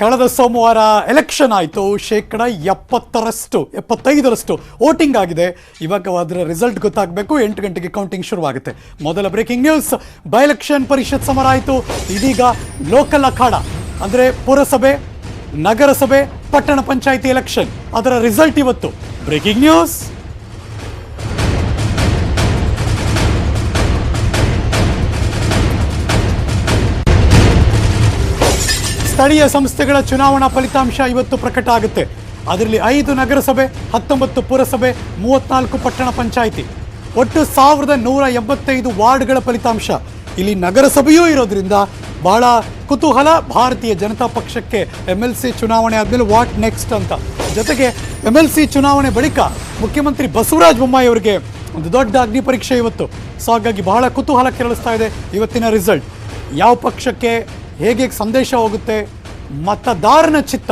ಕಳೆದ ಸೋಮವಾರ ಎಲೆಕ್ಷನ್ ಆಯಿತು. ಶೇಕಡ ಎಪ್ಪತ್ತರಷ್ಟು, ಎಪ್ಪತ್ತೈದರಷ್ಟು ವೋಟಿಂಗ್ ಆಗಿದೆ. ಇವಾಗ ಅದರ ರಿಸಲ್ಟ್ ಗೊತ್ತಾಗಬೇಕು. ಎಂಟು ಗಂಟೆಗೆ ಕೌಂಟಿಂಗ್ ಶುರುವಾಗುತ್ತೆ. ಮೊದಲ ಬ್ರೇಕಿಂಗ್ ನ್ಯೂಸ್ ಬೈ ಎಲೆಕ್ಷನ್ ಪರಿಷತ್ ಸಮರ ಆಯಿತು ಇದೀಗ ಲೋಕಲ್ ಅಖಾಡ, ಅಂದರೆ ಪುರಸಭೆ, ನಗರಸಭೆ, ಪಟ್ಟಣ ಪಂಚಾಯಿತಿ ಎಲೆಕ್ಷನ್ ಅದರ ರಿಸಲ್ಟ್ ಇವತ್ತು. ಬ್ರೇಕಿಂಗ್ ನ್ಯೂಸ್ ಸ್ಥಳೀಯ ಸಂಸ್ಥೆಗಳ ಚುನಾವಣಾ ಫಲಿತಾಂಶ ಇವತ್ತು ಪ್ರಕಟ ಆಗುತ್ತೆ. ಅದರಲ್ಲಿ ಐದು ನಗರಸಭೆ, ಹತ್ತೊಂಬತ್ತು ಪುರಸಭೆ, ಮೂವತ್ನಾಲ್ಕು ಪಟ್ಟಣ ಪಂಚಾಯಿತಿ. ಒಟ್ಟು ಸಾವಿರದ ನೂರ ಎಂಬತ್ತೈದು ವಾರ್ಡ್ಗಳ ಫಲಿತಾಂಶ. ಇಲ್ಲಿ ನಗರಸಭೆಯೂ ಇರೋದ್ರಿಂದ ಬಹಳ ಕುತೂಹಲ. ಭಾರತೀಯ ಜನತಾ ಪಕ್ಷಕ್ಕೆ ಎಂ ಎಲ್ ಸಿ ಚುನಾವಣೆ ಆದಮೇಲೆ ವಾಟ್ ನೆಕ್ಸ್ಟ್ ಅಂತ. ಜೊತೆಗೆ ಎಂ ಎಲ್ ಸಿ ಚುನಾವಣೆ ಬಳಿಕ ಮುಖ್ಯಮಂತ್ರಿ ಬಸವರಾಜ ಬೊಮ್ಮಾಯಿ ಅವರಿಗೆ ಒಂದು ದೊಡ್ಡ ಅಗ್ನಿ ಪರೀಕ್ಷೆ ಇವತ್ತು. ಸೊ ಹಾಗಾಗಿ ಬಹಳ ಕುತೂಹಲ ಕೆರಳಿಸ್ತಾ ಇದೆ ಇವತ್ತಿನ ರಿಸಲ್ಟ್. ಯಾವ ಪಕ್ಷಕ್ಕೆ ಹೇಗೆ ಸಂದೇಶ ಹೋಗುತ್ತೆ ಮತದಾರನ ಚಿತ್ತ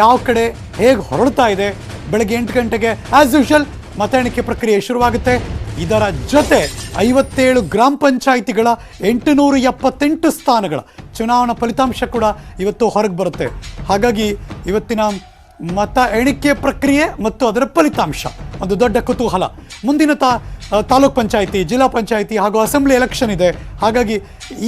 ಯಾವ ಕಡೆ ಹೇಗೆ ಹೊರಡ್ತಾ ಇದೆ? ಬೆಳಗ್ಗೆ ಎಂಟು ಗಂಟೆಗೆ ಆಸ್ ಯೂಶಲ್ ಮತ ಎಣಿಕೆ ಪ್ರಕ್ರಿಯೆ ಶುರುವಾಗುತ್ತೆ. ಇದರ ಜೊತೆ ಐವತ್ತೇಳು ಗ್ರಾಮ ಪಂಚಾಯಿತಿಗಳ ಎಂಟುನೂರ ಎಪ್ಪತ್ತೆಂಟು ಸ್ಥಾನಗಳ ಚುನಾವಣಾ ಫಲಿತಾಂಶ ಕೂಡ ಇವತ್ತು ಹೊರಗೆ ಬರುತ್ತೆ. ಹಾಗಾಗಿ ಇವತ್ತಿನ ಮತ ಎಣಿಕೆ ಪ್ರಕ್ರಿಯೆ ಮತ್ತು ಅದರ ಫಲಿತಾಂಶ, ಒಂದು ದೊಡ್ಡ ಕುತೂಹಲ. ಮುಂದಿನ ತಾ ತಾಲೂಕ್ ಪಂಚಾಯಿತಿ, ಜಿಲ್ಲಾ ಪಂಚಾಯಿತಿ ಹಾಗೂ ಅಸೆಂಬ್ಲಿ ಎಲೆಕ್ಷನ್ ಇದೆ. ಹಾಗಾಗಿ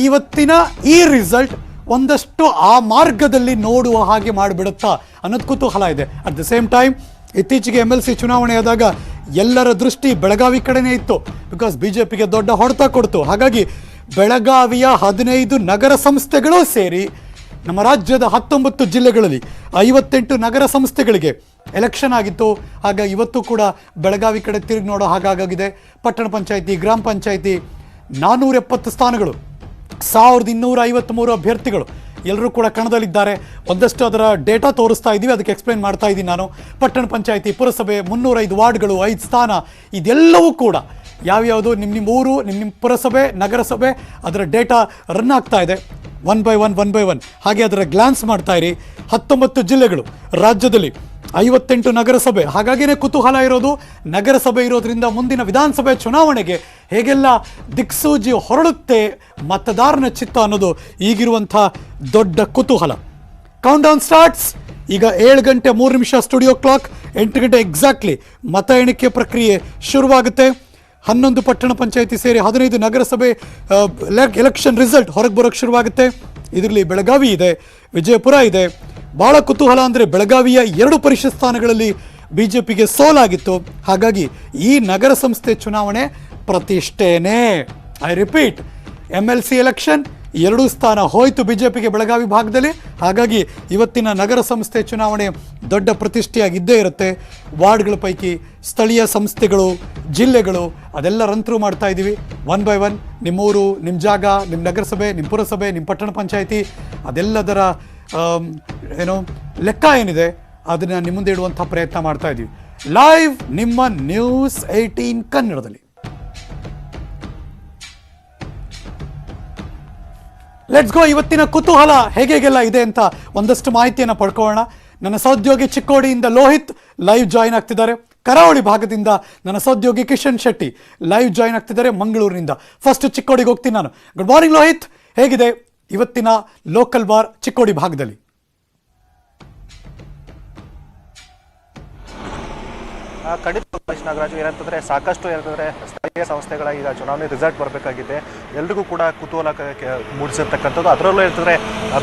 ಇವತ್ತಿನ ಈ ರಿಸಲ್ಟ್ ಒಂದಷ್ಟು ಆ ಮಾರ್ಗದಲ್ಲಿ ನೋಡುವ ಹಾಗೆ ಮಾಡಿಬಿಡುತ್ತಾ ಅನ್ನೋದು ಕುತೂಹಲ ಇದೆ. ಅಟ್ ದ ಸೇಮ್ ಟೈಮ್ ಇತ್ತೀಚೆಗೆ ಎಂ ಎಲ್ ಸಿ ಚುನಾವಣೆ ಆದಾಗ ಎಲ್ಲರ ದೃಷ್ಟಿ ಬೆಳಗಾವಿ ಕಡೆನೇ ಇತ್ತು. ಬಿಕಾಸ್ ಬಿ ಜೆ ಪಿಗೆ ದೊಡ್ಡ ಹೊಡೆತ ಕೊಡ್ತು. ಹಾಗಾಗಿ ಬೆಳಗಾವಿಯ ಹದಿನೈದು ನಗರ ಸಂಸ್ಥೆಗಳು ಸೇರಿ ನಮ್ಮ ರಾಜ್ಯದ ಹತ್ತೊಂಬತ್ತು ಜಿಲ್ಲೆಗಳಲ್ಲಿ ಐವತ್ತೆಂಟು ನಗರ ಸಂಸ್ಥೆಗಳಿಗೆ ಎಲೆಕ್ಷನ್ ಆಗಿತ್ತು. ಆಗ ಇವತ್ತು ಕೂಡ ಬೆಳಗಾವಿ ಕಡೆ ತಿರುಗಿ ನೋಡೋ ಹಾಗಾಗಿದೆ ಪಟ್ಟಣ ಪಂಚಾಯಿತಿ, ಗ್ರಾಮ ಪಂಚಾಯಿತಿ ನಾನ್ನೂರ ಎಪ್ಪತ್ತು ಸ್ಥಾನಗಳು ಸಾವಿರದ ಇನ್ನೂರ ಐವತ್ತ್ಮೂರು ಅಭ್ಯರ್ಥಿಗಳು. ಎಲ್ಲರೂ ಕೂಡ ಕಣದಲ್ಲಿದ್ದಾರೆ. ಒಂದಷ್ಟು ಅದರ ಡೇಟಾ ತೋರಿಸ್ತಾ ಇದ್ದೀವಿ ಅದಕ್ಕೆ ಎಕ್ಸ್ಪ್ಲೈನ್ ಮಾಡ್ತಾ ಇದ್ದೀನಿ ನಾನು. ಪಟ್ಟಣ ಪಂಚಾಯಿತಿ, ಪುರಸಭೆ ಮುನ್ನೂರೈದು ವಾರ್ಡ್ಗಳು, ಐದು ಸ್ಥಾನ, ಇದೆಲ್ಲವೂ ಕೂಡ ಯಾವ್ಯಾವುದು ನಿಮ್ಮ ನಿಮ್ಮ ಊರು ನಿಮ್ಮ ನಿಮ್ಮ ಪುರಸಭೆ, ನಗರಸಭೆ, ಅದರ ಡೇಟಾ ರನ್ ಆಗ್ತಾ ಇದೆ. One by one one by one. ಹಾಗೆ ಅದರ ಗ್ಲಾನ್ಸ್ ಮಾಡ್ತಾ ಇರಿ. ಹತ್ತೊಂಬತ್ತು ಜಿಲ್ಲೆಗಳು ರಾಜ್ಯದಲ್ಲಿ ಐವತ್ತೆಂಟು ನಗರಸಭೆ. ಹಾಗಾಗಿನೇ ಕುತೂಹಲ ಇರೋದು, ನಗರಸಭೆ ಇರೋದ್ರಿಂದ ಮುಂದಿನ ವಿಧಾನಸಭೆ ಚುನಾವಣೆಗೆ ಹೇಗೆಲ್ಲ ದಿಕ್ಸೂಜಿ ಹೊರಡುತ್ತೆ ಮತದಾರನ ಚಿತ್ತ ಅನ್ನೋದು ಈಗಿರುವಂಥ ದೊಡ್ಡ ಕುತೂಹಲ. ಕೌಂಟ್ ಡೌನ್ ಸ್ಟಾರ್ಟ್ಸ್ ಈಗ ಏಳು ಗಂಟೆ ಮೂರು ನಿಮಿಷ ಸ್ಟುಡಿಯೋ ಕ್ಲಾಕ್, ಎಂಟು ಗಂಟೆ ಎಕ್ಸಾಕ್ಟ್ಲಿ ಮತ ಎಣಿಕೆ ಪ್ರಕ್ರಿಯೆ ಶುರುವಾಗುತ್ತೆ. ಹನ್ನೊಂದು ಪಟ್ಟಣ ಪಂಚಾಯಿತಿ ಸೇರಿ ಹದಿನೈದು ನಗರಸಭೆ ಎಲೆಕ್ಷನ್ ರಿಸಲ್ಟ್ ಹೊರಗೆ ಬರೋಕ್ಕೆ ಶುರುವಾಗುತ್ತೆ. ಇದರಲ್ಲಿ ಬೆಳಗಾವಿ ಇದೆ, ವಿಜಯಪುರ ಇದೆ ಬಹಳ ಕುತೂಹಲ ಅಂದರೆ ಬೆಳಗಾವಿಯ ಎರಡು ಪರಿಷತ್ ಸ್ಥಾನಗಳಲ್ಲಿ ಬಿ ಜೆ ಪಿಗೆ ಸೋಲಾಗಿತ್ತು. ಹಾಗಾಗಿ ಈ ನಗರ ಸಂಸ್ಥೆ ಚುನಾವಣೆ ಪ್ರತಿಷ್ಠೆನೇ. I repeat M L C election ಎರಡೂ ಸ್ಥಾನ ಹೋಯಿತು ಬಿ ಜೆ ಪಿಗೆ ಬೆಳಗಾವಿ ಭಾಗದಲ್ಲಿ. ಹಾಗಾಗಿ ಇವತ್ತಿನ ನಗರ ಸಂಸ್ಥೆ ಚುನಾವಣೆ ದೊಡ್ಡ ಪ್ರತಿಷ್ಠೆಯಾಗಿದ್ದೇ ಇರುತ್ತೆ. ವಾರ್ಡ್ಗಳ ಪೈಕಿ ಸ್ಥಳೀಯ ಸಂಸ್ಥೆಗಳು, ಜಿಲ್ಲೆಗಳು ಅದೆಲ್ಲ ರಂತ್ರು ಮಾಡ್ತಾ ಇದ್ದೀವಿ. ಒನ್ ಬೈ ಒನ್ ನಿಮ್ಮೂರು ನಿಮ್ಮ ಜಾಗ ನಿಮ್ಮ ನಗರಸಭೆ ನಿಮ್ಮ ಪುರಸಭೆ ನಿಮ್ಮ ಪಟ್ಟಣ ಪಂಚಾಯಿತಿ ಅದೆಲ್ಲದರ ಏನು ಲೆಕ್ಕ ಏನಿದೆ, ಅದನ್ನು ನಿಮ್ಮ ಮುಂದೆ ಇಡುವಂಥ ಪ್ರಯತ್ನ ಮಾಡ್ತಾ ಇದೀವಿ. ಲೈವ್ ನಿಮ್ಮ ನ್ಯೂಸ್ ಏಯ್ಟೀನ್ ಕನ್ನಡದಲ್ಲಿ. ಲೆಟ್ಸ್ ಗೋ ಇವತ್ತಿನ ಕುತೂಹಲ ಹೇಗೆ ಹೇಗೆಲ್ಲ ಇದೆ ಅಂತ ಒಂದಷ್ಟು ಮಾಹಿತಿಯನ್ನು ಪಡ್ಕೊಳ್ಳೋಣ. ನನ್ನ ಸಹೋದ್ಯೋಗಿ ಚಿಕ್ಕೋಡಿಯಿಂದ ಲೋಹಿತ್ ಲೈವ್ ಜಾಯಿನ್ ಆಗ್ತಿದ್ದಾರೆ. ಕರಾವಳಿ ಭಾಗದಿಂದ ನನ್ನ ಸಹೋದ್ಯೋಗಿ ಕಿಶನ್ ಶೆಟ್ಟಿ ಲೈವ್ ಜಾಯಿನ್ ಆಗ್ತಿದ್ದಾರೆ ಮಂಗಳೂರಿನಿಂದ. ಫಸ್ಟ್ ಚಿಕ್ಕೋಡಿಗೆ ಹೋಗ್ತೀನಿ ನಾನು. ಗುಡ್ ಮಾರ್ನಿಂಗ್ ಲೋಹಿತ್, ಹೇಗಿದೆ? ಇವತ್ತಿನ ಲೋಕಲ್ ಬಾರ್ ಚಿಕ್ಕೋಡಿ ಭಾಗದಲ್ಲಿ. ಉಮೇಶ್ ನಾಗರಾಜು, ಏನಂತಂದ್ರೆ ಸಾಕಷ್ಟು ಏನಂತಂದ್ರೆ ಸ್ಥಳೀಯ ಸಂಸ್ಥೆಗಳ ಈಗ ಚುನಾವಣೆ ರಿಸಲ್ಟ್ ಬರಬೇಕಾಗಿದೆ. ಎಲ್ರಿಗೂ ಕೂಡ ಕುತೂಹಲ ಮೂಡಿಸಿರ್ತಕ್ಕಂಥದ್ದು. ಅದರಲ್ಲೂ ಏನಂತಂದ್ರೆ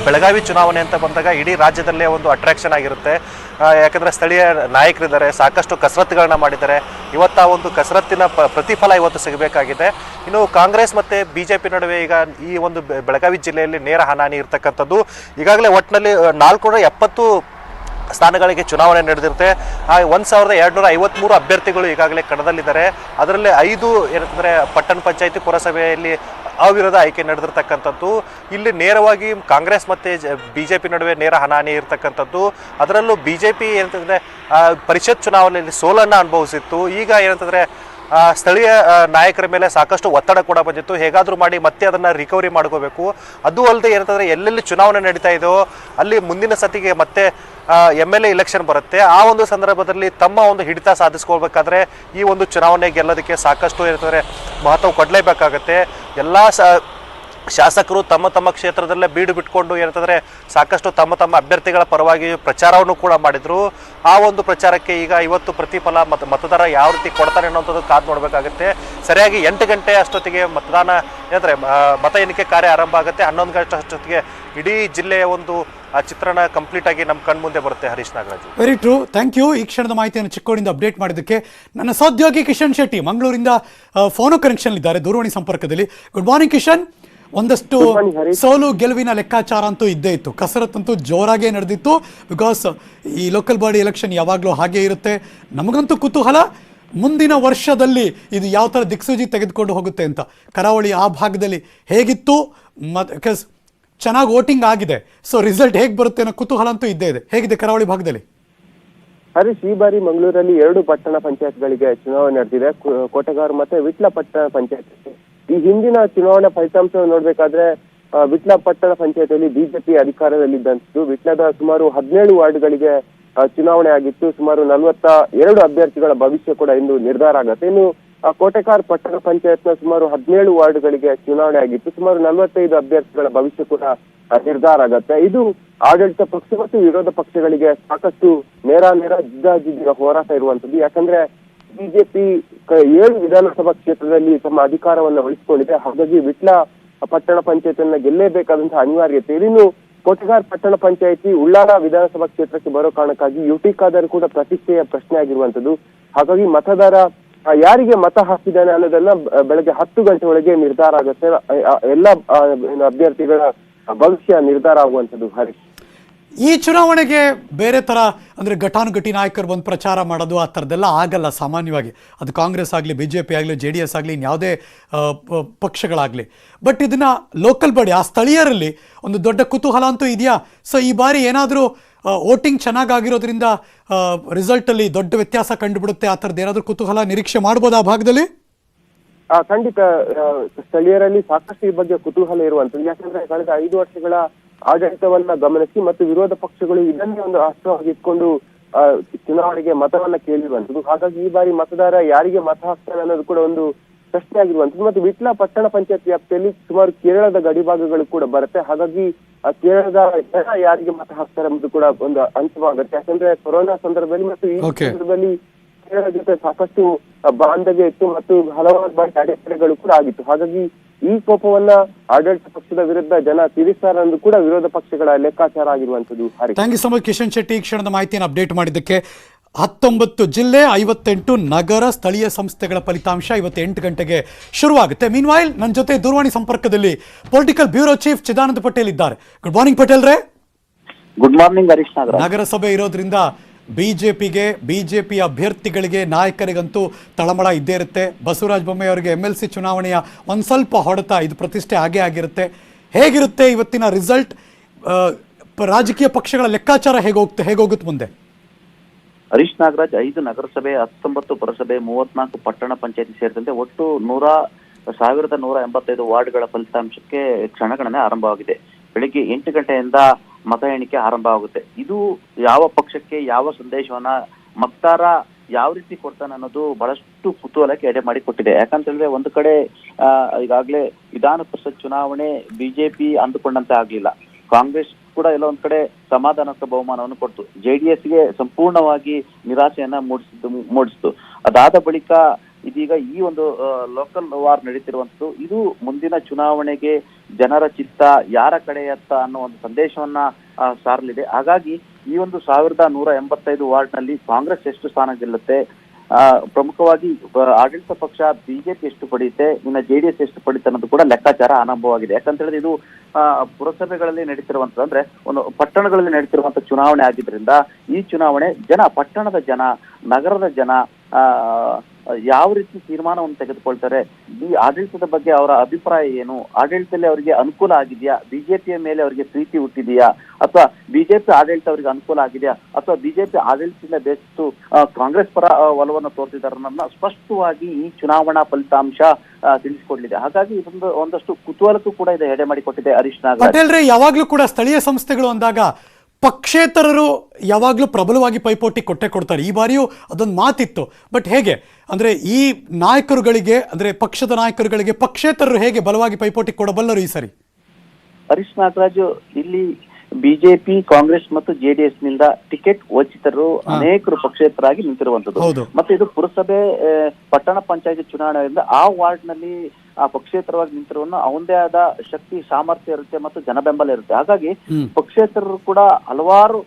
ಬೆಳಗಾವಿ ಚುನಾವಣೆ ಅಂತ ಬಂದಾಗ ಇಡೀ ರಾಜ್ಯದಲ್ಲೇ ಒಂದು ಅಟ್ರಾಕ್ಷನ್ ಆಗಿರುತ್ತೆ. ಯಾಕಂದ್ರೆ ಸ್ಥಳೀಯ ನಾಯಕರಿದ್ದಾರೆ, ಸಾಕಷ್ಟು ಕಸರತ್ತುಗಳನ್ನ ಮಾಡಿದ್ದಾರೆ. ಇವತ್ತು ಆ ಒಂದು ಕಸರತ್ತಿನ ಪ್ರತಿಫಲ ಇವತ್ತು ಸಿಗಬೇಕಾಗಿದೆ. ಇನ್ನು ಕಾಂಗ್ರೆಸ್ ಮತ್ತೆ ಬಿಜೆಪಿ ನಡುವೆ ಈಗ ಈ ಒಂದು ಬೆಳಗಾವಿ ಜಿಲ್ಲೆಯಲ್ಲಿ ನೇರ ಹನಾನಿ ಇರ್ತಕ್ಕಂಥದ್ದು. ಈಗಾಗಲೇ ಒಟ್ಟಿನಲ್ಲಿ ನಾಲ್ಕುನೂರ ಎಪ್ಪತ್ತು ಸ್ಥಾನಗಳಿಗೆ ಚುನಾವಣೆ ನಡೆದಿರುತ್ತೆ. ಆ ಒಂದು ಸಾವಿರದ ಎರಡುನೂರ ಐವತ್ತ್ಮೂರು ಅಭ್ಯರ್ಥಿಗಳು ಈಗಾಗಲೇ ಕಣದಲ್ಲಿದ್ದಾರೆ. ಅದರಲ್ಲಿ ಐದು ಏನಂತಂದರೆ ಪಟ್ಟಣ ಪಂಚಾಯಿತಿ ಪುರಸಭೆಯಲ್ಲಿ ಅವಿರೋಧ ಆಯ್ಕೆ ನಡೆದಿರ್ತಕ್ಕಂಥದ್ದು. ಇಲ್ಲಿ ನೇರವಾಗಿ ಕಾಂಗ್ರೆಸ್ ಮತ್ತು ಬಿ ಜೆ ಪಿ ನಡುವೆ ನೇರ ಹನಾನಿ ಇರತಕ್ಕಂಥದ್ದು. ಅದರಲ್ಲೂ ಬಿ ಜೆ ಪಿ ಏನಂತಂದರೆ ಪರಿಷತ್ ಚುನಾವಣೆಯಲ್ಲಿ ಸೋಲನ್ನು ಅನುಭವಿಸಿತ್ತು. ಈಗ ಏನಂತಂದರೆ ಸ್ಥಳೀಯ ನಾಯಕರ ಮೇಲೆ ಸಾಕಷ್ಟು ಒತ್ತಡ ಕೂಡ ಬಂದಿತ್ತು. ಹೇಗಾದರೂ ಮಾಡಿ ಮತ್ತೆ ಅದನ್ನು ರಿಕವರಿ ಮಾಡ್ಕೋಬೇಕು. ಅದು ಅಲ್ಲದೆ ಏನಂತಂದರೆ ಎಲ್ಲೆಲ್ಲಿ ಚುನಾವಣೆ ನಡೀತಾ ಇದೆಯೋ, ಅಲ್ಲಿ ಮುಂದಿನ ಸತಿಗೆ ಮತ್ತೆ ಎಂ ಎಲ್ ಎ ಇಲೆಕ್ಷನ್ ಬರುತ್ತೆ. ಆ ಒಂದು ಸಂದರ್ಭದಲ್ಲಿ ತಮ್ಮ ಒಂದು ಹಿಡಿತ ಸಾಧಿಸ್ಕೊಳ್ಬೇಕಾದ್ರೆ ಈ ಒಂದು ಚುನಾವಣೆ ಗೆಲ್ಲೋದಕ್ಕೆ ಸಾಕಷ್ಟು ಏನಂತಂದರೆ ಮಹತ್ವ ಕೊಡಲೇಬೇಕಾಗತ್ತೆ. ಎಲ್ಲ ಸ ಶಾಸಕರು ತಮ್ಮ ತಮ್ಮ ಕ್ಷೇತ್ರದಲ್ಲೇ ಬೀಡು ಬಿಟ್ಕೊಂಡು ಏನಂತಂದರೆ ಸಾಕಷ್ಟು ತಮ್ಮ ತಮ್ಮ ಅಭ್ಯರ್ಥಿಗಳ ಪರವಾಗಿ ಪ್ರಚಾರವನ್ನು ಕೂಡ ಮಾಡಿದ್ರು. ಆ ಒಂದು ಪ್ರಚಾರಕ್ಕೆ ಈಗ ಇವತ್ತು ಪ್ರತಿಫಲ ಮತ್ತು ಮತದಾರ ಯಾವ ರೀತಿ ಕೊಡ್ತಾರೆ ಅನ್ನೋಂಥದ್ದು ಕಾದು ನೋಡಬೇಕಾಗುತ್ತೆ. ಸರಿಯಾಗಿ ಎಂಟು ಗಂಟೆ ಅಷ್ಟೊತ್ತಿಗೆ ಮತದಾನ ಏನಂದ್ರೆ ಮತ ಎಣಿಕೆ ಕಾರ್ಯ ಆರಂಭ ಆಗುತ್ತೆ. ಹನ್ನೊಂದು ಗಂಟೆ ಅಷ್ಟೊತ್ತಿಗೆ ಇಡೀ ಜಿಲ್ಲೆಯ ಒಂದು, ಆ, ಚಿತ್ರಣ ಕಂಪ್ಲೀಟ್ ಆಗಿ ನಮ್ಮ ಕಣ್ಮುಂದೆ ಬರುತ್ತೆ Harish Nagaraj very true thank you ಈ ಕ್ಷಣದ ಮಾಹಿತಿಯನ್ನು ಚಿಕ್ಕೋಡಿಂದ ಅಪ್ಡೇಟ್ ಮಾಡಿದ್ದಕ್ಕೆ ನನ್ನ ಸಹೋದ್ಯೋಗಿ ಕಿಶನ್ ಶೆಟ್ಟಿ, ಮಂಗಳೂರಿಂದ ಫೋನು ಕನೆಕ್ಷನ್ ಇದ್ದಾರೆ. ದೂರವಾಣಿ ಸಂಪರ್ಕದಲ್ಲಿ. ಗುಡ್ ಮಾರ್ನಿಂಗ್ ಕಿಶನ್ ಒಂದಷ್ಟು ಸೋಲು ಗೆಲುವಿನ ಲೆಕ್ಕಾಚಾರ ಅಂತೂ ಇದ್ದೇ ಇತ್ತು. ಕಸರತ್ತಂತೂ ಜೋರಾಗೇ ನಡೆದಿತ್ತು. ಬಿಕಾಸ್ ಈ ಲೋಕಲ್ ಬಾಡಿ ಎಲೆಕ್ಷನ್ ಯಾವಾಗಲೂ ಹಾಗೆ ಇರುತ್ತೆ. ನಮಗಂತೂ ಕುತೂಹಲ. ಮುಂದಿನ ವರ್ಷದಲ್ಲಿ ಇದು ಯಾವ ಥರ ದಿಕ್ಸೂಜಿ ತೆಗೆದುಕೊಂಡು ಹೋಗುತ್ತೆ ಅಂತ. ಕರಾವಳಿ ಆ ಭಾಗದಲ್ಲಿ ಹೇಗಿತ್ತು? ಮತ್ತು ಚೆನ್ನಾಗಿ ವೋಟಿಂಗ್ ಆಗಿದೆ. ಸೊ ರಿಸಲ್ಟ್ ಹೇಗೆ ಬರುತ್ತೆ ಅನ್ನೋ ಕುತೂಹಲ ಅಂತೂ ಇದ್ದೇ ಇದೆ. ಹೇಗಿದೆ ಕರಾವಳಿ ಭಾಗದಲ್ಲಿ? ಹರೀಶ್ ಈ ಬಾರಿ ಮಂಗಳೂರಲ್ಲಿ ಎರಡು ಪಟ್ಟಣ ಪಂಚಾಯತ್ಗಳಿಗೆ ಚುನಾವಣೆ ನಡೆದಿದೆ. ಕೋಟೆಗಾರ್ ಮತ್ತೆ ವಿಟ್ಲ ಪಟ್ಟಣ ಪಂಚಾಯತ್ ಈ ಹಿಂದಿನ ಚುನಾವಣಾ ಫಲಿತಾಂಶ ನೋಡ್ಬೇಕಾದ್ರೆ ವಿಟ್ಲ ಪಟ್ಟಣ ಪಂಚಾಯತಿಯಲ್ಲಿ ಬಿಜೆಪಿ ಅಧಿಕಾರದಲ್ಲಿದ್ದಂಥದ್ದು. ವಿಟ್ಲದ ಸುಮಾರು ಹದಿನೇಳು ವಾರ್ಡ್ಗಳಿಗೆ ಚುನಾವಣೆ ಆಗಿತ್ತು. ಸುಮಾರು ನಲವತ್ತ ಎರಡು ಅಭ್ಯರ್ಥಿಗಳ ಭವಿಷ್ಯ ಕೂಡ ಇಂದು ನಿರ್ಧಾರ ಆಗತ್ತೆ. ಇನ್ನು ಕೋಟೆಕಾರ್ ಪಟ್ಟಣ ಪಂಚಾಯತ್ನ ಸುಮಾರು ಹದಿನೇಳು ವಾರ್ಡ್ಗಳಿಗೆ ಚುನಾವಣೆ ಆಗಿತ್ತು. ಸುಮಾರು ನಲವತ್ತೈದು ಅಭ್ಯರ್ಥಿಗಳ ಭವಿಷ್ಯ ಕೂಡ ನಿರ್ಧಾರ ಆಗತ್ತೆ. ಇದು ಆಡಳಿತ ಪಕ್ಷ ಮತ್ತು ವಿರೋಧ ಪಕ್ಷಗಳಿಗೆ ಸಾಕಷ್ಟು ನೇರ ನೇರ ಜಿದ್ದಾಜಿದ್ದಿನ ಹೋರಾಟ ಇರುವಂತದ್ದು ಯಾಕಂದ್ರೆ ಬಿಜೆಪಿ ಏಳು ವಿಧಾನಸಭಾ ಕ್ಷೇತ್ರದಲ್ಲಿ ತಮ್ಮ ಅಧಿಕಾರವನ್ನು ಉಳಿಸಿಕೊಂಡಿದೆ ಹಾಗಾಗಿ ವಿಟ್ಲ ಪಟ್ಟಣ ಪಂಚಾಯತಿಯನ್ನ ಗೆಲ್ಲೇಬೇಕಾದಂತಹ ಅನಿವಾರ್ಯತೆ. ಇನ್ನು ಕೋಟೆಗಾರ್ ಪಟ್ಟಣ ಪಂಚಾಯತಿ ಉಳ್ಳಾಲ ವಿಧಾನಸಭಾ ಕ್ಷೇತ್ರಕ್ಕೆ ಬರೋ ಕಾರಣಕ್ಕಾಗಿ ಯುಟಿ ಖಾದರ್ ಕೂಡ ಪ್ರತಿಷ್ಠೆಯ ಪ್ರಶ್ನೆ ಆಗಿರುವಂತದ್ದು ಹಾಗಾಗಿ ಮತದಾರ ಯಾರಿಗೆ ಮತ ಹಾಕಿದ್ದಾನೆ ಅನ್ನೋದನ್ನ ಬೆಳಗ್ಗೆ ಹತ್ತು ಗಂಟೆ ಒಳಗೆ ನಿರ್ಧಾರ ಆಗುತ್ತೆ. ಎಲ್ಲ ಅಭ್ಯರ್ಥಿಗಳ ಭವಿಷ್ಯ ನಿರ್ಧಾರ ಆಗುವಂತದ್ದು ಹರೀಶ್. ಈ ಚುನಾವಣೆಗೆ ಬೇರೆ ಥರ ಅಂದರೆ ಘಟಾನುಘಟಿ ನಾಯಕರು ಬಂದು ಪ್ರಚಾರ ಮಾಡೋದು ಆ ಥರದ್ದೆಲ್ಲ ಆಗಲ್ಲ ಸಾಮಾನ್ಯವಾಗಿ. ಅದು ಕಾಂಗ್ರೆಸ್ ಆಗಲಿ ಬಿ ಜೆ ಪಿ ಆಗಲಿ, ಜೆ ಡಿ ಎಸ್ ಆಗಲಿ ಇನ್ಯಾವುದೇ ಪಕ್ಷಗಳಾಗಲಿ. ಬಟ್ ಇದನ್ನು ಲೋಕಲ್ ಬಾಡಿ ಆ ಸ್ಥಳೀಯರಲ್ಲಿ ಒಂದು ದೊಡ್ಡ ಕುತೂಹಲ ಅಂತೂ ಇದೆಯಾ? ಸೊ ಈ ಬಾರಿ ಏನಾದರೂ ವೋಟಿಂಗ್ ಚೆನ್ನಾಗಾಗಿರೋದ್ರಿಂದ ರಿಸಲ್ಟಲ್ಲಿ ದೊಡ್ಡ ವ್ಯತ್ಯಾಸ ಕಂಡುಬಿಡುತ್ತೆ, ಆ ಥರದ್ದು ಏನಾದರೂ ಕುತೂಹಲ, ನಿರೀಕ್ಷೆ ಮಾಡ್ಬೋದು ಆ ಭಾಗದಲ್ಲಿ? ಖಂಡಿತ ಸ್ಥಳೀಯರಲ್ಲಿ ಸಾಕಷ್ಟು ಈ ಬಗ್ಗೆ ಕುತೂಹಲ ಇರುವಂತದ್ದು ಯಾಕಂದ್ರೆ, ಕಳೆದ ಐದು ವರ್ಷಗಳ ಆಡಳಿತವನ್ನ ಗಮನಿಸಿ ಮತ್ತು ವಿರೋಧ ಪಕ್ಷಗಳು ಇದನ್ನೇ ಒಂದು ಅಸ್ತ್ರವಾಗಿ ಇಟ್ಕೊಂಡು ಆ, ಚುನಾವಣೆಗೆ ಮತವನ್ನ ಕೇಳಿರುವಂತದ್ದು ಹಾಗಾಗಿ ಈ ಬಾರಿ ಮತದಾರ ಯಾರಿಗೆ ಮತ ಹಾಕ್ತಾರೆ ಅನ್ನೋದು ಕೂಡ ಒಂದು ಪ್ರಶ್ನೆ ಆಗಿರುವಂತದ್ದು ಮತ್ತು ವಿಟ್ಲ ಪಟ್ಟಣ ಪಂಚಾಯತ್ ವ್ಯಾಪ್ತಿಯಲ್ಲಿ ಸುಮಾರು ಕೇರಳದ ಗಡಿಭಾಗಗಳು ಕೂಡ ಬರುತ್ತೆ. ಹಾಗಾಗಿ ಆ ಕೇರಳದ ಜನ ಯಾರಿಗೆ ಮತ ಹಾಕ್ತಾರೆ ಅನ್ನೋದು ಕೂಡ ಒಂದು ಅಂಶವಾಗುತ್ತೆ ಯಾಕಂದ್ರೆ ಕೊರೋನಾ ಸಂದರ್ಭದಲ್ಲಿ ಮತ್ತು ಈ ಸಂದರ್ಭದಲ್ಲಿ ಕೇರಳ ಜೊತೆ ಸಾಕಷ್ಟು ಬಾಂಧವ್ಯ ಇತ್ತು ಮತ್ತು ಹಲವಾರು ಬಾರಿ ಅಡೆತಡೆಗಳು ಕೂಡ ಆಗಿತ್ತು. ಹಾಗಾಗಿ ಈ ಕೋಪವನ್ನ ಆಡಳಿತ ಪಕ್ಷದ ವಿರುದ್ಧ ಜನ ತೀರಿಸ್ತಾರೆ ಅನ್ನೋದು ಕೂಡ ವಿರೋಧ ಪಕ್ಷಗಳ ಲೆಕ್ಕಾಚಾರ ಆಗಿರುವಂತದ್ದು thank you so much Kishan Shetty ಈ ಕ್ಷಣದ ಮಾಹಿತಿಯನ್ನು ಅಪ್ಡೇಟ್ ಮಾಡಿದ್ದಕ್ಕೆ ಹತ್ತೊಂಬತ್ತು ಜಿಲ್ಲೆ ಐವತ್ತೆಂಟು ನಗರ ಸ್ಥಳೀಯ ಸಂಸ್ಥೆಗಳ ಫಲಿತಾಂಶ ಇವತ್ತು ಎಂಟು ಗಂಟೆಗೆ ಶುರುವಾಗುತ್ತೆ. ಮೀನ್ ವಾಯ್ಲ್ ನನ್ನ ಜೊತೆ ದೂರವಾಣಿ ಸಂಪರ್ಕದಲ್ಲಿ political bureau chief Chidananda Patel ಇದ್ದಾರೆ. ಗುಡ್ ಮಾರ್ನಿಂಗ್ ಪಟೇಲ್ ರೇ ಗುಡ್ ಮಾರ್ನಿಂಗ್ ಹರೀಶ್ ನಗರಸಭೆ ಇರೋದ್ರಿಂದ ಬಿಜೆಪಿಗೆ, ಬಿಜೆಪಿ ಅಭ್ಯರ್ಥಿಗಳಿಗೆ, ನಾಯಕರಿಗಂತೂ ತಳಮಳ ಇದ್ದೇ ಇರುತ್ತೆ. ಬಸವರಾಜ ಬೊಮ್ಮಾಯಿ ಅವರಿಗೆ ಎಂ ಎಲ್ ಸಿ ಚುನಾವಣೆಯ ಒಂದು ಸ್ವಲ್ಪ ಹೊಡೆತ, ಇದು ಪ್ರತಿಷ್ಠೆ ಆಗೇ ಆಗಿರುತ್ತೆ. ಹೇಗಿರುತ್ತೆ ಇವತ್ತಿನ ರಿಸಲ್ಟ್? ರಾಜಕೀಯ ಪಕ್ಷಗಳ ಲೆಕ್ಕಾಚಾರ ಹೇಗೋಗುತ್ತೆ ಹೇಗೋಗುತ್ತೆ ಮುಂದೆ? ಹರೀಶ್ ನಾಗರಾಜ್ ಐದು ನಗರಸಭೆ, ಹತ್ತೊಂಬತ್ತು ಪುರಸಭೆ, ಮೂವತ್ನಾಲ್ಕು ಪಟ್ಟಣ ಪಂಚಾಯತಿ ಸೇರಿದಂತೆ ಒಟ್ಟು ನೂರ, ಸಾವಿರದ ನೂರ ಎಂಬತ್ತೈದು ವಾರ್ಡ್ಗಳ ಫಲಿತಾಂಶಕ್ಕೆ ಕ್ಷಣಗಣನೆ ಆರಂಭವಾಗಿದೆ. ಬೆಳಿಗ್ಗೆ ಎಂಟು ಗಂಟೆಯಿಂದ ಮತ ಎಣಿಕೆ ಆರಂಭ ಆಗುತ್ತೆ. ಇದು ಯಾವ ಪಕ್ಷಕ್ಕೆ ಯಾವ ಸಂದೇಶವನ್ನ ಮಕ್ತಾರ ಯಾವ ರೀತಿ ಕೊಡ್ತಾನೆ ಅನ್ನೋದು ಬಹಳಷ್ಟು ಕುತೂಹಲಕ್ಕೆ ಎಡೆ ಮಾಡಿ ಕೊಟ್ಟಿದೆ. ಯಾಕಂತ ಒಂದು ಕಡೆ ಈಗಾಗಲೇ ವಿಧಾನ ಪರಿಷತ್ ಚುನಾವಣೆ ಬಿಜೆಪಿ ಅಂದುಕೊಂಡಂತೆ ಆಗ್ಲಿಲ್ಲ. ಕಾಂಗ್ರೆಸ್ ಕೂಡ ಎಲ್ಲ ಒಂದ್ ಕಡೆ ಸಮಾಧಾನಕ ಬಹುಮಾನವನ್ನು ಕೊಡ್ತು. ಜೆಡಿಎಸ್ಗೆ ಸಂಪೂರ್ಣವಾಗಿ ನಿರಾಶೆಯನ್ನ ಮೂಡಿಸಿದ್ದು, ಮೂಡಿಸಿತು. ಅದಾದ ಬಳಿಕ ಇದೀಗ ಈ ಒಂದು ಲೋಕಲ್ ವಾರ್ ನಡೀತಿರುವಂತದ್ದು ಇದು ಮುಂದಿನ ಚುನಾವಣೆಗೆ ಜನರ ಚಿತ್ತ ಯಾರ ಕಡೆಯತ್ತ ಅನ್ನೋ ಒಂದು ಸಂದೇಶವನ್ನ ಸಾರಲಿದೆ. ಹಾಗಾಗಿ ಈ ಒಂದು ಸಾವಿರದ ನೂರ ಎಂಬತ್ತೈದು ವಾರ್ಡ್ನಲ್ಲಿ ಕಾಂಗ್ರೆಸ್ ಎಷ್ಟು ಸ್ಥಾನ ಗೆಲ್ಲುತ್ತೆ? ಪ್ರಮುಖವಾಗಿ ಆಡಳಿತ ಪಕ್ಷ, ಬಿಜೆಪಿ ಎಷ್ಟು ಪಡೆಯುತ್ತೆ ಇನ್ನು ಜೆಡಿಎಸ್ ಎಷ್ಟು ಪಡೆಯುತ್ತೆ ಅನ್ನೋದು ಕೂಡ ಲೆಕ್ಕಾಚಾರ ಆರಂಭವಾಗಿದೆ ಯಾಕಂತ ಹೇಳಿದ್ರೆ ಇದು ಪುರಸಭೆಗಳಲ್ಲಿ ನಡೀತಿರುವಂತದ್ದು ಅಂದ್ರೆ, ಒಂದು ಪಟ್ಟಣಗಳಲ್ಲಿ ನಡೀತಿರುವಂತ ಚುನಾವಣೆ ಆಗಿದ್ರಿಂದ ಈ ಚುನಾವಣೆ ಜನ, ಪಟ್ಟಣದ ಜನ, ನಗರದ ಜನ ಯಾವ ರೀತಿ ತೀರ್ಮಾನವನ್ನು ತೆಗೆದುಕೊಳ್ತಾರೆ? ಈ ಆಡಳಿತದ ಬಗ್ಗೆ ಅವರ ಅಭಿಪ್ರಾಯ ಏನು? ಆಡಳಿತದಲ್ಲಿ ಅವರಿಗೆ ಅನುಕೂಲ ಆಗಿದೆಯಾ? ಬಿಜೆಪಿಯ ಮೇಲೆ ಅವರಿಗೆ ಪ್ರೀತಿ ಹುಟ್ಟಿದೆಯಾ? ಅಥವಾ ಬಿಜೆಪಿ ಆಡಳಿತ ಅವರಿಗೆ ಅನುಕೂಲ ಆಗಿದೆಯಾ? ಅಥವಾ ಬಿಜೆಪಿ ಆಡಳಿತದಿಂದ ಬೇಸತ್ತು ಕಾಂಗ್ರೆಸ್ ಪರ ಒಲವನ್ನು ತೋರ್ತಿದ್ದಾರೆ ಸ್ಪಷ್ಟವಾಗಿ ಈ ಚುನಾವಣಾ ಫಲಿತಾಂಶ ತಿಳಿಸಿಕೊಡ್ಲಿದೆ. ಹಾಗಾಗಿ ಇದೊಂದು, ಒಂದಷ್ಟು ಕುತೂಹಲಕ್ಕೂ ಕೂಡ ಇದು, ಎಡೆ ಮಾಡಿಕೊಟ್ಟಿದೆ ಹರೀಶ್ ಯಾವಾಗ್ಲೂ ಯಾವಾಗಲೂ ಕೂಡ ಸ್ಥಳೀಯ ಸಂಸ್ಥೆಗಳು ಅಂದಾಗ ಪಕ್ಷೇತರರು ಯಾವಾಗಲೂ ಪ್ರಬಲವಾಗಿ ಪೈಪೋಟಿ ಕೊಟ್ಟೆ ಕೊಡ್ತಾರೆ. ಈ ಬಾರಿಯೂ ಅದೊಂದು ಮಾತಿತ್ತು. ಬಟ್ ಹೇಗೆ? ಅಂದರೆ ಈ ನಾಯಕರುಗಳಿಗೆ ಅಂದರೆ ಪಕ್ಷದ ನಾಯಕರುಗಳಿಗೆ ಪಕ್ಷೇತರರು ಹೇಗೆ ಬಲವಾಗಿ ಪೈಪೋಟಿ ಕೊಡಬಲ್ಲರು ಈ ಸರಿ? ಹರೀಶ್ ನಾಗರಾಜು ಇಲ್ಲಿ ಬಿಜೆಪಿ ಕಾಂಗ್ರೆಸ್ ಮತ್ತು ಜೆಡಿಎಸ್ನಿಂದ ಟಿಕೆಟ್ ವಂಚಿತರು ಅನೇಕರು ಪಕ್ಷೇತರಾಗಿ. ನಿಂತಿರುವಂತದ್ದು. ಮತ್ತೆ ಇದು ಪುರಸಭೆ ಪಟ್ಟಣ ಪಂಚಾಯತ್ ಚುನಾವಣೆಯಿಂದ ಆ ವಾರ್ಡ್ನಲ್ಲಿ ಪಕ್ಷೇತರವಾಗಿ ನಿಂತಿರುವನ್ನು ಅವಂದೇ ಆದ ಶಕ್ತಿ ಸಾಮರ್ಥ್ಯ ಇರುತ್ತೆ ಮತ್ತು ಜನಬೆಂಬಲ ಇರುತ್ತೆ. ಹಾಗಾಗಿ. ಪಕ್ಷೇತರರು ಕೂಡ ಹಲವಾರು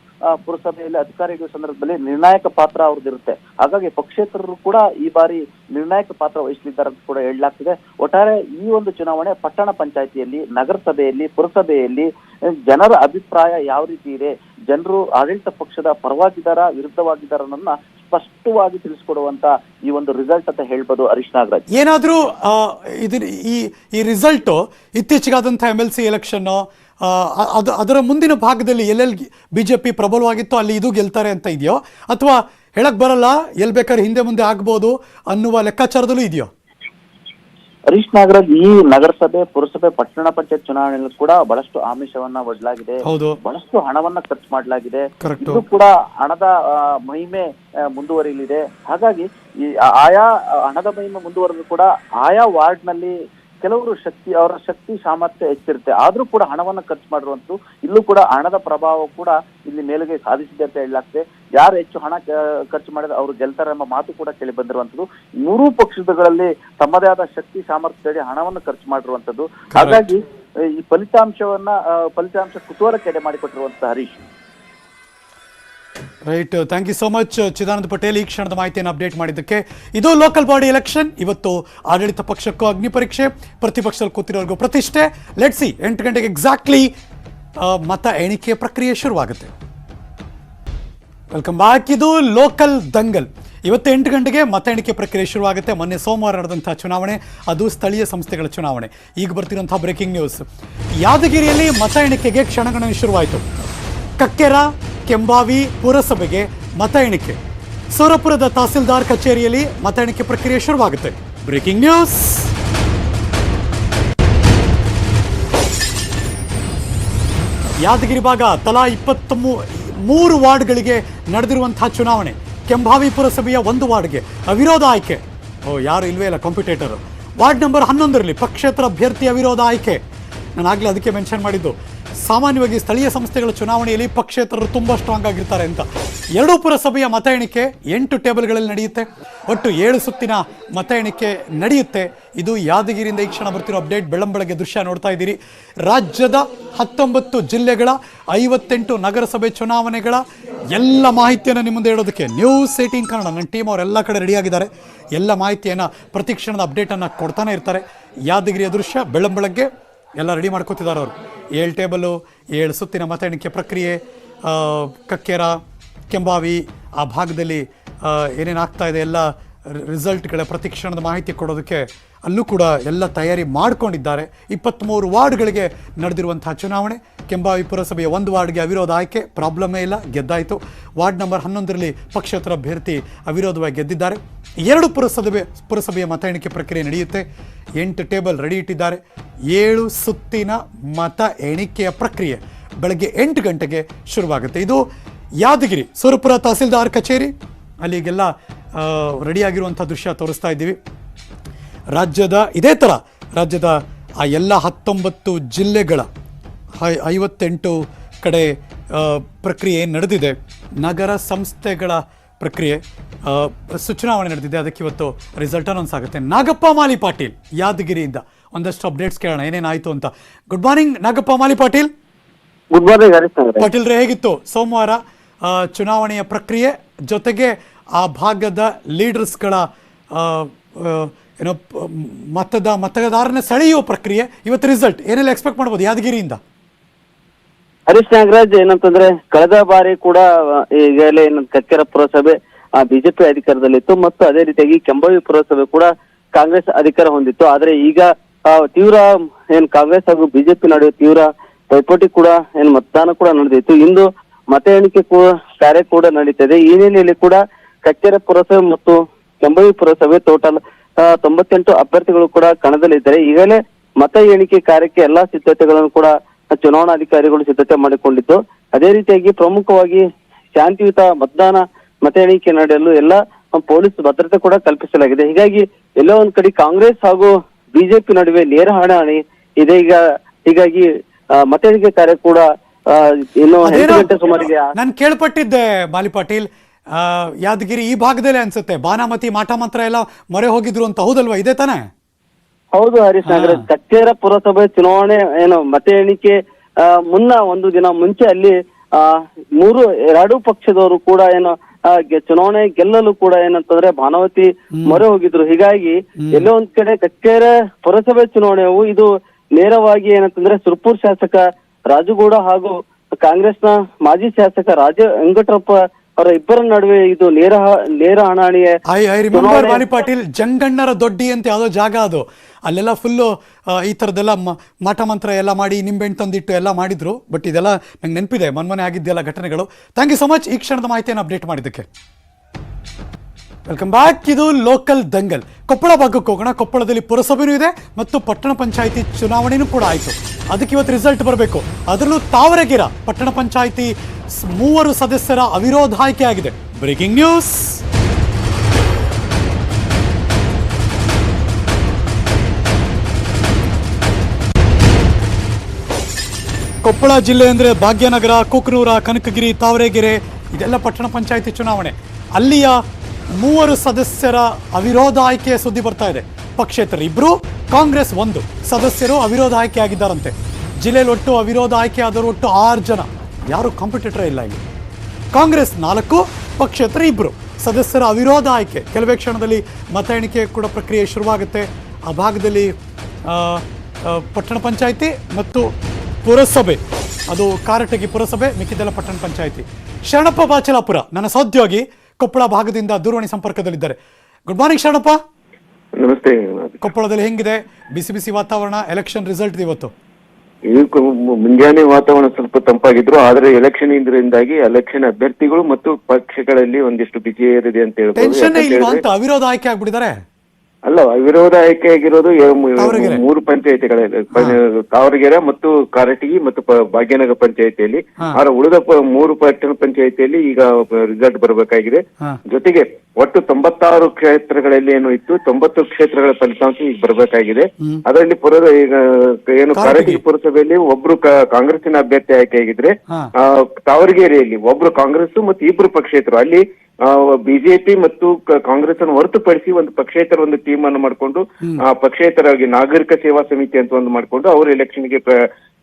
ಪುರಸಭೆಯಲ್ಲಿ ಅಧಿಕಾರಿಗಳ ಸಂದರ್ಭದಲ್ಲಿ ನಿರ್ಣಾಯಕ ಪಾತ್ರ ಅವ್ರದ್ದಿರುತ್ತೆ ಹಾಗಾಗಿ ಪಕ್ಷೇತರರು ಕೂಡ ಈ ಬಾರಿ ನಿರ್ಣಾಯಕ ಪಾತ್ರ ವಹಿಸಲಿದ್ದಾರೆ ಅಂತ ಕೂಡ ಹೇಳಲಾಗ್ತಿದೆ. ಒಟ್ಟಾರೆ ಈ ಒಂದು ಚುನಾವಣೆ ಪಟ್ಟಣ ಪಂಚಾಯಿತಿಯಲ್ಲಿ ನಗರಸಭೆಯಲ್ಲಿ ಪುರಸಭೆಯಲ್ಲಿ ಜನರ ಅಭಿಪ್ರಾಯ ಯಾವ ರೀತಿ ಇದೆ ಜನರು ಆಡಳಿತ ಪಕ್ಷದ ಪರವಾಗಿದ್ದಾರಾ ವಿರುದ್ಧವಾಗಿದ್ದಾರ ಅನ್ನೋದನ್ನ ಸ್ಪಷ್ಟವಾಗಿ ತಿಳಿಸ್ಕೊಡುವಂತ ಈ ಒಂದು ರಿಸಲ್ಟ್ ಅಂತ ಹೇಳ್ಬೋದು ಹರೀಶ್ ನಾಗರಾಜ್. ಏನಾದರೂ ಈ ಈ ರಿಸಲ್ಟು ಇತ್ತೀಚೆಗಾದಂಥ ಎಂ ಎಲ್ ಸಿ ಎಲೆಕ್ಷನ್ನು ಅದು, ಅದರ ಮುಂದಿನ ಭಾಗದಲ್ಲಿ ಎಲ್ಲೆಲ್ಲಿ ಬಿ ಜೆ ಪಿ ಪ್ರಬಲವಾಗಿತ್ತು, ಅಲ್ಲಿ ಇದು ಗೆಲ್ತಾರೆ ಅಂತ ಇದೆಯೋ? ಅಥವಾ ಹೇಳಕ್ ಬರಲ್ಲ ಎಲ್ಲಿ ಬೇಕಾದ್ರೆ ಹಿಂದೆ ಮುಂದೆ ಆಗ್ಬೋದು ಅನ್ನುವ ಲೆಕ್ಕಾಚಾರದಲ್ಲೂ ಇದೆಯೋ? ಹರೀಶ್ ನಾಗರಾಜ್ ಈ ನಗರಸಭೆ ಪುರಸಭೆ ಪಟ್ಟಣ ಪಂಚಾಯತ್ ಚುನಾವಣೆಯಲ್ಲಿ ಕೂಡ ಬಹಳಷ್ಟು ಆಮಿಷವನ್ನ ಒಡ್ಲಾಗಿದೆ ಹೌದು. ಬಹಳಷ್ಟು ಹಣವನ್ನ ಖರ್ಚು ಮಾಡಲಾಗಿದೆ. ಇದು ಕೂಡ ಹಣದ ಮಹಿಮೆ ಮುಂದುವರಿಯಲಿದೆ. ಹಾಗಾಗಿ ಈ ಆಯಾ ಹಣದ ಮಹಿಮೆ ಮುಂದುವರೆದು ಕೂಡ ಆಯಾ ವಾರ್ಡ್ನಲ್ಲಿ ಕೆಲವರು ಶಕ್ತಿ ಅವರ ಶಕ್ತಿ ಸಾಮರ್ಥ್ಯ ಹೆಚ್ಚಿರುತ್ತೆ. ಆದ್ರೂ ಕೂಡ ಹಣವನ್ನ ಖರ್ಚು ಮಾಡಿರುವಂತೂ ಇಲ್ಲೂ ಕೂಡ ಹಣದ ಪ್ರಭಾವ ಕೂಡ ಇಲ್ಲಿ ಮೇಲುಗೆ ಸಾಧಿಸಿದೆ ಅಂತ ಹೇಳಲಾಗ್ತದೆ. ಯಾರು ಹೆಚ್ಚು ಹಣ ಖರ್ಚು ಮಾಡಿದ ಅವರು ಗೆಲ್ತಾರೆ ಎಂಬ ಮಾತು ಕೂಡ ಕೇಳಿ ಬಂದಿರುವಂತದ್ದು. ಮೂರೂ ಪಕ್ಷಗಳಲ್ಲಿ ತಮ್ಮದೇ ಆದ ಶಕ್ತಿ ಸಾಮರ್ಥ್ಯದಲ್ಲಿ ಹಣವನ್ನು ಖರ್ಚು ಮಾಡಿರುವಂತದ್ದು. ಹಾಗಾಗಿ ಈ ಫಲಿತಾಂಶವನ್ನ ಫಲಿತಾಂಶ ಕುತೂಹಲಕ್ಕೆ ಎಡೆ ಮಾಡಿಕೊಟ್ಟಿರುವಂತ Harish. Right thank you so much Chidananda Patel ಈ ಕ್ಷಣದ ಮಾಹಿತಿಯನ್ನು ಅಪ್ಡೇಟ್ ಮಾಡಿದ್ದಕ್ಕೆ ಇದು ಲೋಕಲ್ ಬಾಡಿ ಎಲೆಕ್ಷನ್ ಇವತ್ತು ಆಡಳಿತ ಪಕ್ಷಕ್ಕೂ ಅಗ್ನಿ ಪರೀಕ್ಷೆ, ಪ್ರತಿಪಕ್ಷದಲ್ಲಿ ಕೂತಿರೋರ್ಗೂ ಪ್ರತಿಷ್ಠೆ. ಲೆಟ್ಸಿ ಎಂಟು ಗಂಟೆಗೆ ಎಕ್ಸಾಕ್ಟ್ಲಿ ಮತ ಎಣಿಕೆ ಪ್ರಕ್ರಿಯೆ ಶುರುವಾಗುತ್ತೆ. ವೆಲ್ಕಮ್ ಬ್ಯಾಕ್ ಇದು ಲೋಕಲ್ ದಂಗಲ್ ಇವತ್ತು ಎಂಟು ಗಂಟೆಗೆ ಮತ ಎಣಿಕೆ ಪ್ರಕ್ರಿಯೆ ಶುರುವಾಗುತ್ತೆ. ಮೊನ್ನೆ ಸೋಮವಾರ ನಡೆದಂಥ ಚುನಾವಣೆ, ಅದು ಸ್ಥಳೀಯ ಸಂಸ್ಥೆಗಳ ಚುನಾವಣೆ. ಈಗ ಬರ್ತಿರೋಂಥ ಬ್ರೇಕಿಂಗ್ ನ್ಯೂಸ್ ಯಾದಗಿರಿಯಲ್ಲಿ ಮತ ಎಣಿಕೆಗೆ ಕ್ಷಣಗಣನೆ ಶುರುವಾಯಿತು. ಕಕ್ಕೆರ, ಕೆಂಬಾವಿ ಪುರಸಭೆಗೆ ಮತ ಎಣಿಕೆ. ಸೋರಪುರದ ತಹಸೀಲ್ದಾರ್ ಕಚೇರಿಯಲ್ಲಿ ಮತ ಎಣಿಕೆ ಪ್ರಕ್ರಿಯೆ ಶುರುವಾಗುತ್ತೆ. Breaking news. ಯಾದಗಿರಿ ಭಾಗ ತಲಾ ಇಪ್ಪತ್ತ ಮೂರು ವಾರ್ಡ್ಗಳಿಗೆ ನಡೆದಿರುವಂತಹ ಚುನಾವಣೆ. ಕೆಂಭಾವಿ ಪುರಸಭೆಯ ಒಂದು ವಾರ್ಡ್ಗೆ ಅವಿರೋಧ ಆಯ್ಕೆ. ಓ, ಯಾರು ಇಲ್ವೇ ಇಲ್ಲ, ಕಾಂಪಿಟೇಟರ್. ವಾರ್ಡ್ ನಂಬರ್ ಹನ್ನೊಂದರಲ್ಲಿ ಪಕ್ಷೇತರ ಅಭ್ಯರ್ಥಿ ಅವಿರೋಧ ಆಯ್ಕೆ. ನಾನು ಆಗಲೇ ಅದಕ್ಕೆ ಮೆನ್ಷನ್ ಮಾಡಿದ್ದು. ಸಾಮಾನ್ಯವಾಗಿ ಸ್ಥಳೀಯ ಸಂಸ್ಥೆಗಳ ಚುನಾವಣೆಯಲ್ಲಿ ಪಕ್ಷೇತರರು ತುಂಬ ಸ್ಟ್ರಾಂಗ್ ಆಗಿರ್ತಾರೆ ಅಂತ. ಎರಡೂ ಪುರಸಭೆಯ ಮತ ಎಣಿಕೆ ಎಂಟು ಟೇಬಲ್ಗಳಲ್ಲಿ ನಡೆಯುತ್ತೆ. ಒಟ್ಟು ಏಳು ಸುತ್ತಿನ ಮತ ಎಣಿಕೆ ನಡೆಯುತ್ತೆ. ಇದು ಯಾದಗಿರಿಯಿಂದ ಈ ಕ್ಷಣ ಬರ್ತಿರೋ ಅಪ್ಡೇಟ್. ಬೆಳ್ಳಂಬೆಳಗ್ಗೆ ದೃಶ್ಯ ನೋಡ್ತಾ ಇದ್ದೀರಿ. ರಾಜ್ಯದ ಹತ್ತೊಂಬತ್ತು ಜಿಲ್ಲೆಗಳ ಐವತ್ತೆಂಟು ನಗರಸಭೆ ಚುನಾವಣೆಗಳ ಎಲ್ಲ ಮಾಹಿತಿಯನ್ನು ನಿಮ್ಮ ಮುಂದೆ ಹೇಳೋದಕ್ಕೆ ನ್ಯೂಸ್ ಏಟೀನ್ ಕನ್ನಡ ನನ್ನ ಟೀಮ್ ಅವರೆಲ್ಲ ಕಡೆ ರೆಡಿಯಾಗಿದ್ದಾರೆ ಎಲ್ಲ ಮಾಹಿತಿಯನ್ನು ಪ್ರತಿ ಕ್ಷಣದ ಅಪ್ಡೇಟನ್ನು ಕೊಡ್ತಾನೆ ಇರ್ತಾರೆ. ಯಾದಗಿರಿಯ ದೃಶ್ಯ, ಬೆಳ್ಳಂಬೆಳಗ್ಗೆ. ಎಲ್ಲ ರೆಡಿ ಮಾಡ್ಕೋತಿದ್ದಾರೆ ಅವರು. ಏಳು ಟೇಬಲು ಏಳು ಸುತ್ತಿನ ಮತ ಎಣಿಕೆ ಪ್ರಕ್ರಿಯೆ ಕಕ್ಕೇರ, ಕೆಂಬಾವಿ, ಆ ಭಾಗದಲ್ಲಿ ಏನೇನಾಗ್ತಾ ಇದೆ ಎಲ್ಲ ರಿಸಲ್ಟ್ಗಳ ಪ್ರತಿಕ್ಷಣದ ಮಾಹಿತಿ ಕೊಡೋದಕ್ಕೆ ಅಲ್ಲೂ ಕೂಡ ಎಲ್ಲ ತಯಾರಿ ಮಾಡಿಕೊಂಡಿದ್ದಾರೆ. ಇಪ್ಪತ್ತ್ಮೂರು ವಾರ್ಡ್ಗಳಿಗೆ ನಡೆದಿರುವಂಥ ಚುನಾವಣೆ. ಕೆಂಬಾವಿ ಪುರಸಭೆಯ ಒಂದು ವಾರ್ಡ್ಗೆ ಅವಿರೋಧ ಆಯ್ಕೆ, ಪ್ರಾಬ್ಲಮೇ ಇಲ್ಲ, ಗೆದ್ದಾಯಿತು. ವಾರ್ಡ್ ನಂಬರ್ ಹನ್ನೊಂದರಲ್ಲಿ ಪಕ್ಷೇತರ ಅಭ್ಯರ್ಥಿ ಅವಿರೋಧವಾಗಿ ಗೆದ್ದಿದ್ದಾರೆ. ಎರಡು ಪುರಸಭೆ, ಪುರಸಭೆಯ ಮತ ಎಣಿಕೆ ಪ್ರಕ್ರಿಯೆ ನಡೆಯುತ್ತೆ. ಎಂಟು ಟೇಬಲ್ ರೆಡಿ ಇಟ್ಟಿದ್ದಾರೆ. ಏಳು ಸುತ್ತಿನ ಮತ ಎಣಿಕೆಯ ಪ್ರಕ್ರಿಯೆ ಬೆಳಗ್ಗೆ ಎಂಟು ಗಂಟೆಗೆ ಶುರುವಾಗುತ್ತೆ. ಇದು ಯಾದಗಿರಿ, ಸುರಪುರ ತಹಸೀಲ್ದಾರ್ ಕಚೇರಿ. ಅಲ್ಲಿಗೆಲ್ಲ ರೆಡಿಯಾಗಿರುವಂಥ ದೃಶ್ಯ ತೋರಿಸ್ತಾ ಇದ್ದೀವಿ. ರಾಜ್ಯದ ಇದೇ ಥರ ರಾಜ್ಯದ ಆ ಎಲ್ಲ ಹತ್ತೊಂಬತ್ತು ಜಿಲ್ಲೆಗಳ ಐ- ಐವತ್ತೆಂಟು ಕಡೆ ಪ್ರಕ್ರಿಯೆ ನಡೆದಿದೆ. ನಗರ ಸಂಸ್ಥೆಗಳ ಪ್ರಕ್ರಿಯೆ ಚುನಾವಣೆ ನಡೆದಿದೆ. ಅದಕ್ಕೆ ಇವತ್ತು ರಿಸಲ್ಟ್ ಅನೌನ್ಸ್ ಆಗುತ್ತೆ. ನಾಗಪ್ಪ ಮಾಲಿ ಪಾಟೀಲ್ ಯಾದಗಿರಿಯಿಂದ. ಒಂದಷ್ಟು ಅಪ್ಡೇಟ್ಸ್ ಕೇಳೋಣ. ಏನೇನಾಯಿತು ಅಂತ. Good morning Nagappa Mali Patil. Good morning Patil ರೇ ಹೇಗಿತ್ತು? ಸೋಮವಾರ ಚುನಾವಣೆಯ ಪ್ರಕ್ರಿಯೆ ಜೊತೆಗೆ ಆ ಭಾಗದ ಲೀಡರ್ಸ್ಗಳ ಏನೋ ಮತದ, ಮತದಾರನ ಸೆಳೆಯುವ ಪ್ರಕ್ರಿಯೆ ಇವತ್ತು ರಿಸಲ್ಟ್ ಏನೆಲ್ಲ ಎಕ್ಸ್ಪೆಕ್ಟ್ ಮಾಡ್ಬೋದು ಯಾದಗಿರಿಯಿಂದ? ಹರೀಶ್ ನಾಗರಾಜ್, ಏನಂತಂದ್ರೆ ಕಳೆದ ಬಾರಿ ಕೂಡ ಈಗಾಗಲೇ ಏನಂತ ಕಕ್ಕೆರ ಪುರಸಭೆ ಬಿಜೆಪಿ ಅಧಿಕಾರದಲ್ಲಿತ್ತು ಮತ್ತು ಅದೇ ರೀತಿಯಾಗಿ ಕೆಂಬಾವಿ ಪುರಸಭೆ ಕೂಡ ಕಾಂಗ್ರೆಸ್ ಅಧಿಕಾರ ಹೊಂದಿತ್ತು. ಆದ್ರೆ ಈಗ ತೀವ್ರ, ಏನ್ ಕಾಂಗ್ರೆಸ್ ಹಾಗೂ ಬಿಜೆಪಿ ನಡುವೆ ತೀವ್ರ ಪೈಪೋಟಿ ಕೂಡ, ಏನ್ ಮತದಾನ ಕೂಡ ನಡೆದಿತ್ತು. ಇಂದು ಮತ ಎಣಿಕೆ ಕೂಡ, ಕಾರ್ಯ ಕೂಡ ನಡೀತದೆ ಈ ಹಿನ್ನೆಲೆಯಲ್ಲಿ ಕೂಡ ಕಚ್ಚೇರ ಪುರಸಭೆ ಮತ್ತು ಕೆಂಬಾವಿ ಪುರಸಭೆ ಟೋಟಲ್ ತೊಂಬತ್ತೆಂಟು ಅಭ್ಯರ್ಥಿಗಳು ಕೂಡ ಕಣದಲ್ಲಿದ್ದಾರೆ ಈಗಲೇ ಮತ ಎಣಿಕೆ ಕಾರ್ಯಕ್ಕೆ ಎಲ್ಲಾ ಸಿದ್ಧತೆಗಳನ್ನು ಕೂಡ ಚುನಾವಣಾಧಿಕಾರಿಗಳು ಸಿದ್ಧತೆ ಮಾಡಿಕೊಂಡಿದ್ದು ಅದೇ ರೀತಿಯಾಗಿ ಪ್ರಮುಖವಾಗಿ ಶಾಂತಿಯುತ ಮತದಾನ ಮತ ಎಣಿಕೆ ನಡೆಯಲು ಎಲ್ಲ ಪೊಲೀಸ್ ಭದ್ರತೆ ಕೂಡ ಕಲ್ಪಿಸಲಾಗಿದೆ. ಹೀಗಾಗಿ ಎಲ್ಲೋ ಒಂದ್ ಕಡೆ ಕಾಂಗ್ರೆಸ್ ಹಾಗೂ ಬಿಜೆಪಿ ನಡುವೆ ನೇರ ಹಣಾಹಣಿ ಇದೆ. ಈಗ ಹೀಗಾಗಿ ಮತ ಎಣಿಕೆ ಕಾರ್ಯ ಕೂಡ ಇನ್ನು ಎಂಟು ಗಂಟೆ ಸುಮಾರಿಗೆ ನಾನು ಕೇಳ್ಪಟ್ಟಿದ್ದೆ ಬಾಲಿ ಪಾಟೀಲ್. ಯಾದಗಿರಿ ಈ ಭಾಗದಲ್ಲೇ ಅನ್ಸುತ್ತೆ. ಬಾನಾಮತಿ ಮಾಟ ಮಾತ್ರ ಎಲ್ಲ ಮೊರೆ ಹೋಗಿದ್ರು ಅಂತ ಹೌದಲ್ವಾ? ಇದೆ ತಾನೇ? ಹೌದು ಹರೀಶ್ ನಾಗರಾಜ್ ಕಚ್ಚೇರ ಪುರಸಭೆ ಚುನಾವಣೆ ಏನು ಮತ ಎಣಿಕೆ ಮುನ್ನ ಒಂದು ದಿನ ಮುಂಚೆ ಅಲ್ಲಿ ಆ ಮೂರು ಎರಡು ಪಕ್ಷದವರು ಕೂಡ ಏನು ಚುನಾವಣೆ ಗೆಲ್ಲಲು ಕೂಡ ಏನಂತಂದ್ರೆ ಭಾನುವತಿ ಮೊರೆ ಹೋಗಿದ್ರು. ಹೀಗಾಗಿ ಎಲ್ಲೋ ಒಂದ್ ಕಡೆ ಕಚ್ಚೇರ ಪುರಸಭೆ ಚುನಾವಣೆಯು ಇದು ನೇರವಾಗಿ ಏನಂತಂದ್ರೆ ಸುರ್ಪುರ್ ಶಾಸಕ ರಾಜುಗೌಡ ಹಾಗೂ ಕಾಂಗ್ರೆಸ್ನ ಮಾಜಿ ಶಾಸಕ ರಾಜ ವೆಂಕಟರಪ್ಪ ಅವರ ಇಬ್ಬರ ನಡುವೆ ಇದು ನೇರ ನೇರ ಹಣಾಣಿಯೇ ಐ ಐ ರಿಮೆಂಬರ್ ಪಾಟೀಲ್ ಜಂಗಣ್ಣರ ದೊಡ್ಡಿ ಅಂತ ಯಾವುದೋ ಜಾಗ ಅದು. ಅಲ್ಲೆಲ್ಲ ಫುಲ್ಲು ಈ ಥರದ್ದೆಲ್ಲ ಮ- ಮಾಟ ಮಂತ್ರ ಎಲ್ಲ ಮಾಡಿ ನಿಂಬೆಹಣ್ಣು ತಂದಿಟ್ಟು ಎಲ್ಲ ಮಾಡಿದ್ರು. ಬಟ್ ಇದೆಲ್ಲ ನಂಗೆ ನೆನಪಿದೆ. ಮನ್ಮನೆ ಆಗಿದ್ದೆಲ್ಲ ಘಟನೆಗಳು. ಥ್ಯಾಂಕ್ ಯು ಸೊ ಮಚ್ ಈ ಕ್ಷಣದ ಮಾಹಿತಿಯನ್ನು ಅಪ್ಡೇಟ್ ಮಾಡಿದ್ದಕ್ಕೆ. ವೆಲ್ಕಮ್ ಬ್ಯಾಕ್ ಇದು ಲೋಕಲ್ ದಂಗಲ್ ಕೊಪ್ಪಳ ಭಾಗಕ್ಕೆ ಹೋಗೋಣ. ಕೊಪ್ಪಳದಲ್ಲಿ ಪುರಸಭೆನೂ ಇದೆ ಮತ್ತು ಪಟ್ಟಣ ಪಂಚಾಯಿತಿ ಚುನಾವಣೆನೂ ಕೂಡ ಆಯಿತು. ಅದಕ್ಕೆ ಇವತ್ತು ರಿಸಲ್ಟ್ ಬರಬೇಕು. ಅದರಲ್ಲೂ ತಾವರೆಗಿರ ಪಟ್ಟಣ ಪಂಚಾಯಿತಿ ಮೂವರು ಸದಸ್ಯರ ಅವಿರೋಧ ಆಯ್ಕೆ ಆಗಿದೆ. ಬ್ರೇಕಿಂಗ್ ನ್ಯೂಸ್ ಕೊಪ್ಪಳ ಜಿಲ್ಲೆ ಅಂದರೆ ಭಾಗ್ಯನಗರ, ಕುಕನೂರ, ಕನಕಗಿರಿ, ತಾವರೆಗೆರೆ ಇದೆಲ್ಲ ಪಟ್ಟಣ ಪಂಚಾಯಿತಿ ಚುನಾವಣೆ. ಅಲ್ಲಿಯ ಮೂವರು ಸದಸ್ಯರ ಅವಿರೋಧ ಆಯ್ಕೆಯ ಸುದ್ದಿ ಬರ್ತಾ ಇದೆ. ಪಕ್ಷೇತರ ಇಬ್ರು, ಕಾಂಗ್ರೆಸ್ ಒಂದು. ಸದಸ್ಯರು ಅವಿರೋಧ ಆಯ್ಕೆ ಆಗಿದ್ದಾರಂತೆ. ಜಿಲ್ಲೆಯಲ್ಲಿ ಒಟ್ಟು ಅವಿರೋಧ ಆಯ್ಕೆ ಆದರೂ ಒಟ್ಟು ಆರು ಜನ. ಯಾರು ಕಾಂಪಿಟೇಟರ್ ಇಲ್ಲ ಇಲ್ಲಿ. ಕಾಂಗ್ರೆಸ್ ನಾಲ್ಕು ಪಕ್ಷೇತರ ಇಬ್ರು. ಸದಸ್ಯರ ಅವಿರೋಧ ಆಯ್ಕೆ. ಕೆಲವೇ ಕ್ಷಣದಲ್ಲಿ ಮತ ಎಣಿಕೆ ಕೂಡ ಪ್ರಕ್ರಿಯೆ ಶುರುವಾಗುತ್ತೆ. ಆ ಭಾಗದಲ್ಲಿ ಪಟ್ಟಣ ಪಂಚಾಯಿತಿ ಮತ್ತು ಪುರಸಭೆ. ಅದು ಕಾರಟಗಿ ಪುರಸಭೆ, ಮಿಕ್ಕಿದ್ದೆಲ್ಲ ಪಟ್ಟಣ ಪಂಚಾಯಿತಿ. ಶರಣಪ್ಪ ಬಾಚಲಾಪುರ. ನನ್ನ ಸಹೋದ್ಯೋಗಿ ಕೊಪ್ಪಳ ಭಾಗದಿಂದ ದೂರವಾಣಿ ಸಂಪರ್ಕದಲ್ಲಿದ್ದಾರೆ. Good morning Sharanappa. ನಮಸ್ತೆ ಕೊಪ್ಪಳದಲ್ಲಿ ಹೆಂಗಿದೆ? ಬಿಸಿ ಬಿಸಿ ವಾತಾವರಣ ಎಲೆಕ್ಷನ್ ರಿಸಲ್ಟ್ ಇವತ್ತು. ಮುಂಜಾನೆ ವಾತಾವರಣ ಸ್ವಲ್ಪ ತಂಪಾಗಿದ್ರು ಆದ್ರೆ ಎಲೆಕ್ಷನ್ ಇಂದ್ರಿಂದಾಗಿ ಎಲೆಕ್ಷನ್ ಅಭ್ಯರ್ಥಿಗಳು ಮತ್ತು ಪಕ್ಷಗಳಲ್ಲಿ ಒಂದಿಷ್ಟು ಬಿಸಿ ಏರಿದೆ ಅಂತ ಹೇಳ್ಬೋದು. ಅವಿರೋಧ ಆಯ್ಕೆ ಆಗ್ಬಿಟ್ಟಿದ್ದಾರೆ. ಅಲ್ಲ ವಿರೋಧ ಆಯ್ಕೆ ಆಗಿರೋದು. ಮೂರು ಪಂಚಾಯತಿಗಳಲ್ಲಿ ತಾವರಗೆರೆ ಮತ್ತು ಕಾರಟಗಿ ಮತ್ತು ಪ- ಭಾಗ್ಯನಗರ ಪಂಚಾಯತಿಯಲ್ಲಿ ಹಾ. ಆದ್ರೆ ಉಳಿದ ಪ- ಮೂರು ಪಟ್ಟಣ ಪಂಚಾಯತಿಯಲ್ಲಿ ಈಗ ರಿಸಲ್ಟ್ ಬರಬೇಕಾಗಿದೆ ಹಾ. ಜೊತೆಗೆ ಒಟ್ಟು ತೊಂಬತ್ತಾರು ಕ್ಷೇತ್ರಗಳಲ್ಲಿ ಏನು ಇತ್ತು ತೊಂಬತ್ತು ಕ್ಷೇತ್ರಗಳ ಫಲಿತಾಂಶ ಈಗ ಬರಬೇಕಾಗಿದೆ ಅದರಲ್ಲಿ ಪುರದ ಈಗ ಏನು ಕಾರಟಗಿ. ಕಾರಟಗಿ ಪುರಸಭೆಯಲ್ಲಿ ಒಬ್ರು ಕ- ಕಾಂಗ್ರೆಸ್ಸಿನ ಅಭ್ಯರ್ಥಿ ಆಯ್ಕೆ ಆಗಿದ್ರೆ ಹಾ. ಆ, ತಾವರಗೆರೆಯಲ್ಲಿ ಒಬ್ರು ಕಾಂಗ್ರೆಸ್ ಮತ್ತು ಇಬ್ರು ಪಕ್ಷೇತರು ಅಲ್ಲಿ ಬಿಜೆಪಿ ಮತ್ತು ಕಾಂಗ್ರೆಸ್ ಅನ್ನು ಹೊರತುಪಡಿಸಿ ಒಂದು ಪಕ್ಷೇತರ ಒಂದು ಟೀಮ್ ಅನ್ನು ಮಾಡಿಕೊಂಡು ಪಕ್ಷೇತರವಾಗಿ ನಾಗರಿಕ ಸೇವಾ ಸಮಿತಿ ಅಂತ ಒಂದು ಮಾಡಿಕೊಂಡು ಅವರು ಎಲೆಕ್ಷನ್ಗೆ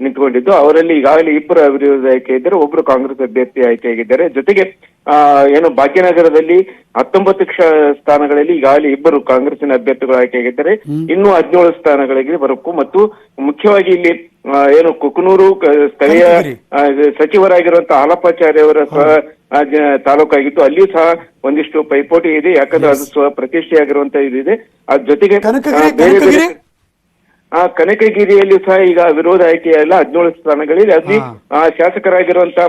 ನಿಂತ್ಕೊಂಡಿದ್ದು. ಅವರಲ್ಲಿ ಈಗಾಗಲೇ ಇಬ್ಬರು ಅಭಿವೃದ್ಧಿ ಆಯ್ಕೆ ಇದ್ದಾರೆ ಒಬ್ರು ಕಾಂಗ್ರೆಸ್ ಅಭ್ಯರ್ಥಿ ಆಯ್ಕೆ ಆಗಿದ್ದಾರೆ. ಜೊತೆಗೆ ಆ ಏನು ಭಾಗ್ಯನಗರದಲ್ಲಿ ಹತ್ತೊಂಬತ್ತು ಕ್ಷ ಸ್ಥಾನಗಳಲ್ಲಿ ಈಗಾಗಲೇ ಇಬ್ಬರು ಕಾಂಗ್ರೆಸ್ನ ಅಭ್ಯರ್ಥಿಗಳು ಆಯ್ಕೆ ಆಗಿದ್ದಾರೆ. ಇನ್ನು ಹದಿನೇಳು ಸ್ಥಾನಗಳಿಗೆ ಬರಬೇಕು. ಮತ್ತು ಮುಖ್ಯವಾಗಿ ಇಲ್ಲಿ ಏನು ಕುಕನೂರು ಸ್ಥಳೀಯ. ಸಚಿವರಾಗಿರುವಂತಹ ಹಾಲಪ್ಪಾಚಾರ್ಯ ಅವರ ಜ- ತಾಲೂಕಾಗಿತ್ತು. ಅಲ್ಲಿಯೂ ಸಹ ಒಂದಿಷ್ಟು ಪೈಪೋಟಿ ಇದೆ. ಯಾಕಂದ್ರೆ ಅದು ಸ್ವ ಪ್ರತಿಷ್ಠೆಯಾಗಿರುವಂತ ಇದಿದೆ ಅದ್ರ ಜೊತೆಗೆ ಆ, ಕನಕಗಿರಿ ಬೇರೆ ಬೇರೆ ಆ ಕನಕಗಿರಿಯಲ್ಲಿ ಸಹ ಈಗ ವಿರೋಧ ಆಯ್ಕೆ ಎಲ್ಲ ಹದಿನೇಳು ಸ್ಥಾನಗಳಿದೆ. ಅಲ್ಲಿ ಆ, ಶಾಸಕರಾಗಿರುವಂತ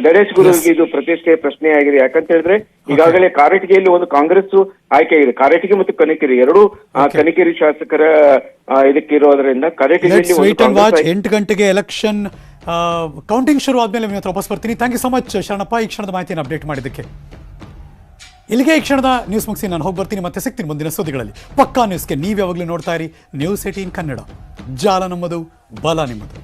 ನರೇಶ್ ಗುರುಗೆ ಇದು ಪ್ರತಿಷ್ಠೆ ಪ್ರಶ್ನೆ ಆಗಿದೆ ಯಾಕಂತ ಹೇಳಿದ್ರೆ ಈಗಾಗಲೇ ಕಾರಟಗಿಯಲ್ಲಿ ಒಂದು ಕಾಂಗ್ರೆಸ್ ಆಯ್ಕೆ ಆಗಿದೆ. ಕಾರಟಗಿ ಮತ್ತು ಕನಕಗಿರಿ ಎರಡು ಆ, ಕನಕಗಿರಿ ಶಾಸಕರ ಆ, ಇದಕ್ಕೆ ಇರೋದ್ರಿಂದ ಕಾರಟಗಿಯಲ್ಲಿ ಎಂಟು ಗಂಟೆಗೆ ಎಲೆಕ್ಷನ್ ಕೌಂಟಿಂಗ್ ಶುರು ಆದ್ಮೇಲೆ ನಿಮ್ಮ ಹತ್ರ ವಾಪಸ್ ಬರ್ತೀನಿ. Thank you so much Sharanappa. ಈ ಕ್ಷಣದ ಮಾಹಿತಿಯನ್ನು ಅಪ್ಡೇಟ್ ಮಾಡಿದ್ದಕ್ಕೆ. ಇಲ್ಲಿಗೆ ಈ ಕ್ಷಣದ ನ್ಯೂಸ್ ಮುಗಿಸಿ ನಾನು ಹೋಗಿ ಬರ್ತೀನಿ, ಮತ್ತೆ ಸಿಗ್ತೀನಿ ಮುಂದಿನ ಸುದ್ದಿಗಳಲ್ಲಿ. ಪಕ್ಕಾ ನ್ಯೂಸ್ಗೆ ನೀವು ಯಾವಾಗಲೂ ನೋಡ್ತಾ ಇರಿ. News eighteen Kannada. ಜಾಲ ನಮ್ಮದು, ಬಲ ನಿಮ್ಮದು.